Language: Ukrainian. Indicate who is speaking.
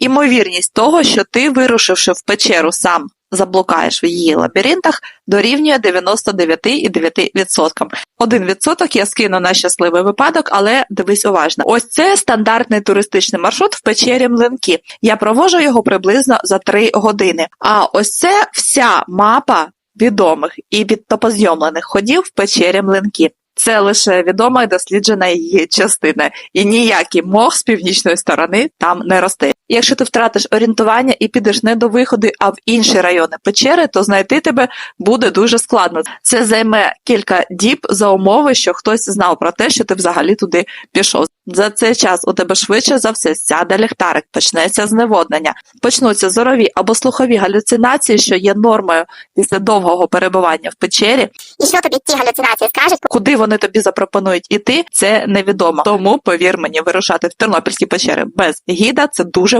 Speaker 1: імовірність того, що ти, вирушивши в печеру сам, заблукаєш в її лабіринтах, дорівнює 99,9%. Один відсоток я скину на щасливий випадок, але дивись уважно. Ось це стандартний туристичний маршрут в печері Млинки. Я провожу його приблизно за 3 години. А ось це вся мапа відомих і підтопозйомлених ходів в печері Млинки. Це лише відома і досліджена її частина, і ніякий мох з північної сторони там не росте. Якщо ти втратиш орієнтування і підеш не до виходу, а в інші райони печери, то знайти тебе буде дуже складно. Це займе кілька діб за умови, що хтось знав про те, що ти взагалі туди пішов. За цей час у тебе швидше за все сяде ліхтарик, почнеться зневоднення, почнуться зорові або слухові галюцинації, що є нормою після довгого перебування в печері.
Speaker 2: І що тобі ті галюцинації скажуть?
Speaker 1: Куди вони тобі запропонують іти, це невідомо. Тому повір мені, вирушати в тернопільські печери без гіда це дуже